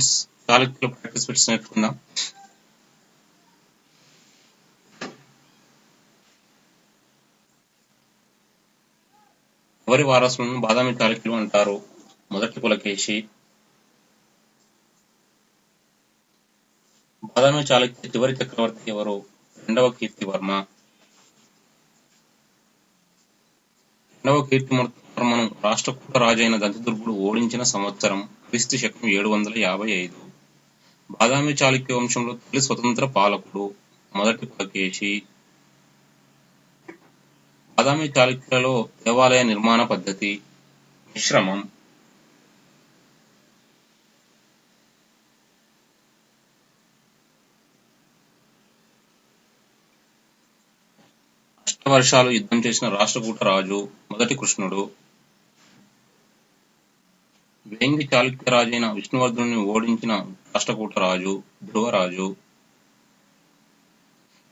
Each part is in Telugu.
ఫ్రెండ్స్ చాళుక్యుల ప్రాక్టీస్ పెట్టి నేర్చుకుందాం ఎవరి వారసులను బాదామి చాళుక్యులు అంటారు? మొదటి పులకేశి. బాదామి చాళుక్య చివరి చక్రవర్తి ఎవరు? రెండవ కీర్తివర్మ రెండవ కీర్తివర్మను రాష్ట్రకూట రాజైన దంతదుర్గుడు ఓడించిన సంవత్సరం. క్రీస్తు శకం ఏడు వందల యాభై ఐదు. బాదామి చాళుక్య వంశంలో తొలి స్వతంత్ర పాలకుడు మొదటి పులకేశి బాదామి చాళుక్యులలో దేవాలయ నిర్మాణ పద్ధతి మిశ్రమం. అష్టవర్షాలు యుద్ధం చేసిన రాష్ట్రకూట రాజు మొదటి కృష్ణుడు. వేంగి చాళుక్య రాజైన విష్ణువర్ధుని ఓడించిన రాష్ట్రకూట రాజు ధ్రువరాజు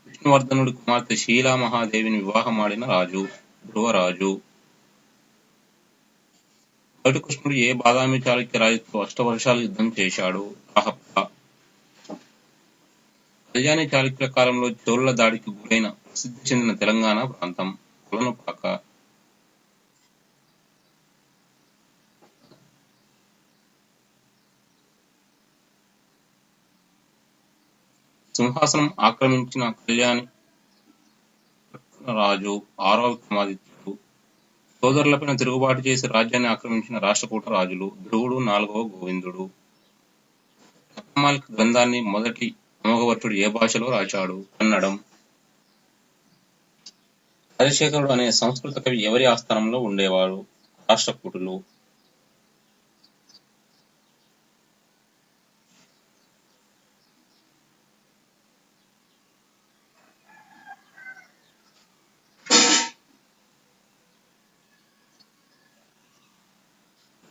విష్ణువర్ధనుడి కుమార్తె శీలా మహాదేవిని వివాహమాడిన రాజు ధ్రువరాజు కృష్ణుడు ఏ బాదామి చాళుక్య రాజుతో అష్టవర్షాలు యుద్ధం చేశాడు? రాహప్ప. కళ్యాణి చాళుక్యుల కాలంలో చోళ్ళ దాడికి గురైన ప్రసిద్ధి చెందిన తెలంగాణ ప్రాంతం కొలనుపాక. సింహాసనం ఆక్రమించిన కళ్యాణి రాజు ఆరవ విక్రమాదిత్యుడు. సోదరులపైన తిరుగుబాటు చేసి రాజ్యాన్ని ఆక్రమించిన రాష్ట్రకూట రాజులు ధ్రువుడు నాలుగవ గోవిందుడు. రత్నమాలిక గ్రంథాన్ని మొదటి అమోఘవర్తుడు ఏ భాషలో రాశాడు? కన్నడం. రాజశేఖరుడు అనే సంస్కృత కవి ఎవరి ఆస్థానంలో ఉండేవాడు? రాష్ట్రకూటులు.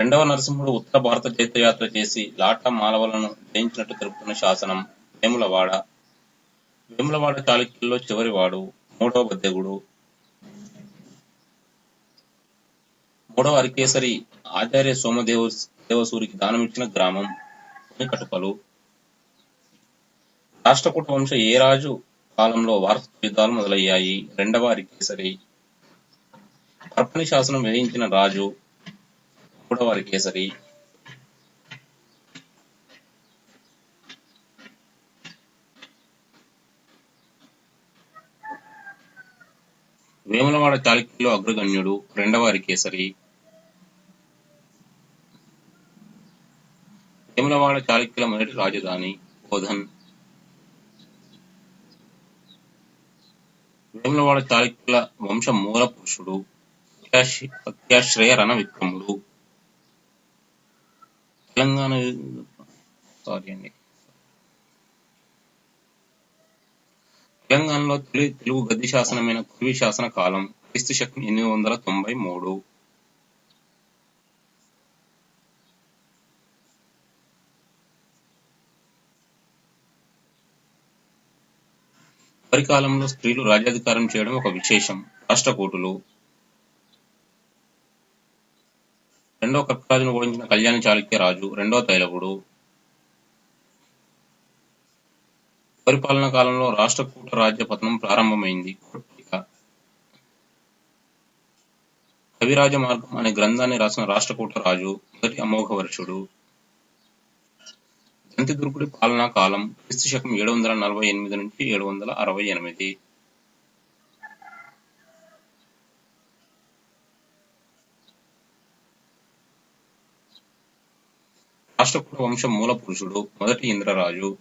రెండవ నరసింహుడు ఉత్తర భారత తీర్థయాత్ర చేసి లాటా మాలవలను జయించినట్టు తెలుపుతున్న శాసనం వేములవాడ. వేములవాడ చాళుక్యుల్లో చివరివాడు మూడవ బద్దెగుడు. మూడవ అరికేసరి ఆచార్య సోమదేవ దేవసూరికి దానమిచ్చిన గ్రామం కటుపలు రాష్ట్రకూట వంశ ఏ రాజు కాలంలో వారసత్వ యుద్ధాలు మొదలయ్యాయి? రెండవ అరికేసరి. పర్పణి శాసనం వేయించిన రాజు మూడవ కేసరి వేములవాడ చాళుక్యులు అగ్రగణ్యుడు రెండవారి కేసరి వేములవాడ చాళుక్యుల మొదటి రాజధాని బోధన్. వేములవాడ చాళుక్యుల వంశ మూల పురుషుడు అత్యాశ్రయ రణ విక్రముడు తెలంగాణ సారీ అండి. తెలంగాణలో తొలి తెలుగు గద్ది శాసనమైన కుర్వి శాసన కాలం క్రీస్తు శకం ఎనిమిది వందల తొంభై మూడు. వారి కాలంలో స్త్రీలు రాజ్యాధికారం చేయడం ఒక విశేషం. రాష్ట్రకూటులు రెండో కర్కరాజును ఓడించిన కళ్యాణ చాళుక్య రాజు రెండో తైలకుడు. పరిపాలన కాలంలో రాష్ట్రకూట రాజ్య పతనం ప్రారంభమైంది. కవిరాజ మార్గం అనే గ్రంథాన్ని రాసిన రాష్ట్రకూట రాజు మొదటి అమోఘ వర్షుడు దంతిదుర్గుడి పాలనా కాలం క్రీస్తు శకం ఏడు వందల నలభై ఎనిమిది నుంచి ఏడు వందల అరవై ఎనిమిది. రాష్ట్రకూట వంశం మూల పురుషుడు మొదటి ఇంద్రరాజు.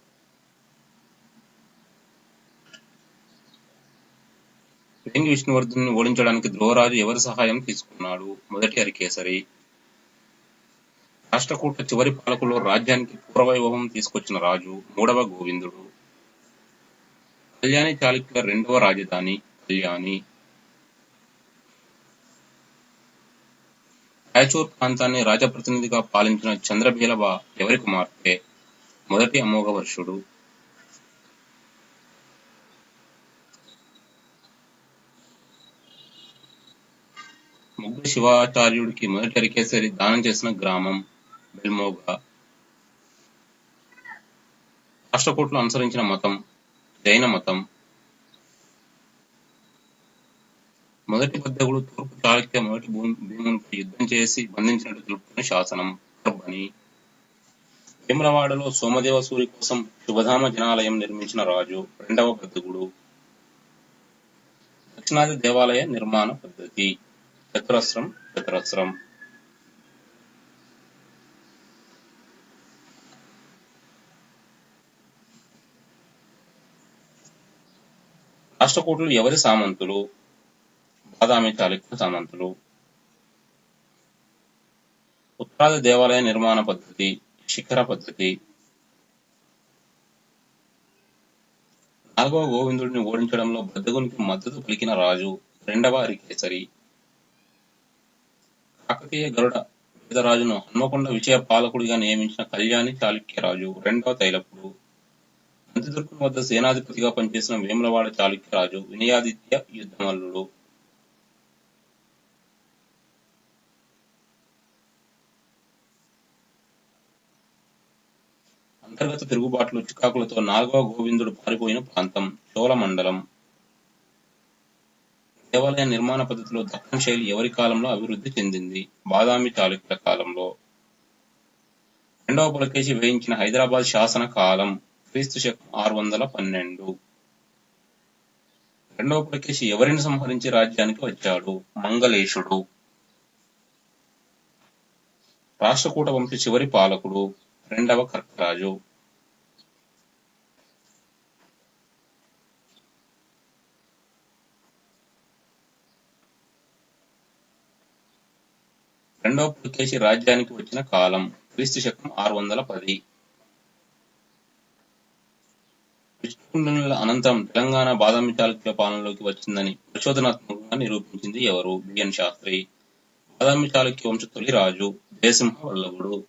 వేంగి విష్ణువర్ధుని ఓడించడానికి ధ్రువరాజు ఎవరి సహాయం తీసుకున్నాడు? మొదటి అరికేసరి రాష్ట్రకూట చివరి పాలకులో రాజ్యానికి పూర్వవైభవం తీసుకొచ్చిన రాజు మూడవ గోవిందుడు. కళ్యాణి చాళుక్యుల రెండవ రాజధాని కళ్యాణి. రాయచూర్ ప్రాంతాన్ని రాజప్రతినిధిగా పాలించిన చంద్రబీలవ ఎవరి కుమార్తె? మొదటి అమోఘ వర్షుడు ముగ్గురు శివాచార్యుడికి మొదటి అరికేసరి దానం చేసిన గ్రామం బెల్మోగా. రాష్ట్రకూట్లు అనుసరించిన మతం జైన మతం. మొదటి బద్దగుడు తూర్పు చాళుక్య మొదటి భూ- యుద్ధం చేసి బంధించినట్టు తెలుపుతున్న శాసనం. పర్బని వేములవాడలో సోమదేవ సూరి కోసం శుభధామ జనాలయం నిర్మించిన రాజు రెండవ బద్దగుడు దక్షిణాది దేవాలయ నిర్మాణ పద్ధతి. చతురస్రం చతురస్రం. రాష్ట్రకూటులు ఎవరి సామంతులు? బాదామి చాళుక్య సామంతులు. ఉత్తరాది దేవాలయ నిర్మాణ పద్ధతి శిఖర పద్ధతి. నాలుగవ గోవిందుడిని ఓడించడంలో బద్దగునికి మద్దతు పలికిన రాజు రెండవ అరికేసరి కాకతీయ గరుడ వేదరాజును హన్మకొండ విజయ పాలకుడిగా నియమించిన కళ్యాణి చాళుక్యరాజు రెండవ తైలపుడు అంత్యదుర్గం వద్ద సేనాధిపతిగా పనిచేసిన వేములవాడ చాళుక్యరాజు వినయాదిత్య యుద్ధమల్లుడు. అంతర్గత తిరుగుబాట్లు చికాకులతో నాగవ గోవిందుడు పారిపోయిన ప్రాంతం చోళ మండలం. దేవాలయ నిర్మాణ పద్ధతిలో దక్కన్ శైలి ఎవరి కాలంలో అభివృద్ధి చెందింది? బాదామి చాళుక్యుల కాలంలో. రెండవ పులకేసి వేయించిన హైదరాబాద్ శాసన కాలం క్రీస్తు శకం ఆరు వందల పన్నెండు. రెండవ పులకేసి ఎవరిని సంహరించి రాజ్యానికి వచ్చాడు? మంగళేశుడు. రాష్ట్రకూట వంశ చివరి పాలకుడు రెండవ కర్కరాజు. రెండవ పులకేశి రాజ్యానికి వచ్చిన కాలం క్రీస్తు శకం ఆరు వందల పది. విష్ణుకుండనుల అనంతరం తెలంగాణ బాదామి చాళుక్యుల పాలనలోకి వచ్చిందని పరిశోధనాత్మకంగా నిరూపించింది ఎవరు? బిఎన్ శాస్త్రి. బాదామి చాళుక్య వంశ తొలి రాజు జయసింహ వల్లభుడు.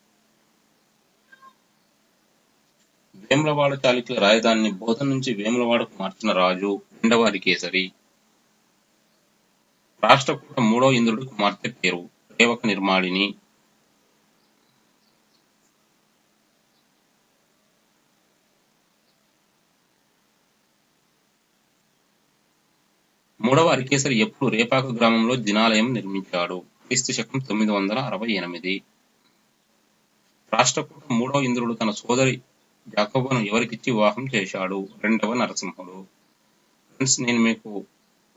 వేములవాడ చాళుక్యుల రాజధానిని బోధ నుంచి వేములవాడకు మార్చిన రాజు రెండవారి కేసరి. రాష్ట్రకూట మూడో ఇంద్రుడి కుమార్తె పేరు. సేవక నిర్మాళిని మూడవ హరికేసరి ఎప్పుడు రేపాక గ్రామంలో దినాలయం నిర్మించాడు. క్రీస్తు శకం తొమ్మిది వందల అరవై ఎనిమిది. రాష్ట్రకూట మూడవ ఇంద్రుడు తన సోదరి జాకబును ఎవరికిచ్చి వివాహం చేశాడు? రెండవ నరసింహుడు. ఫ్రెండ్స్ నేను మీకు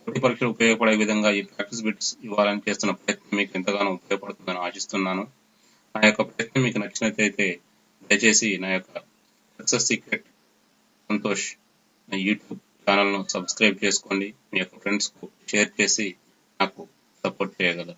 పోటీ పరీక్షలు ఉపయోగపడే విధంగా ఈ ప్రాక్టీస్ బిట్స్ ఇవ్వాలని చేస్తున్న ప్రయత్నం మీకు ఎంతగానో ఉపయోగపడుతుందని ఆశిస్తున్నాను. నా యొక్క ప్రయత్నం మీకు నచ్చినట్లయితే దయచేసి నా యొక్క సక్సెస్ సీక్రెట్ సంతోష్ నా యూట్యూబ్ ఛానల్ను సబ్స్క్రైబ్ చేసుకోండి. మీ యొక్క ఫ్రెండ్స్కు షేర్ చేసి నాకు సపోర్ట్ చేయగలరు.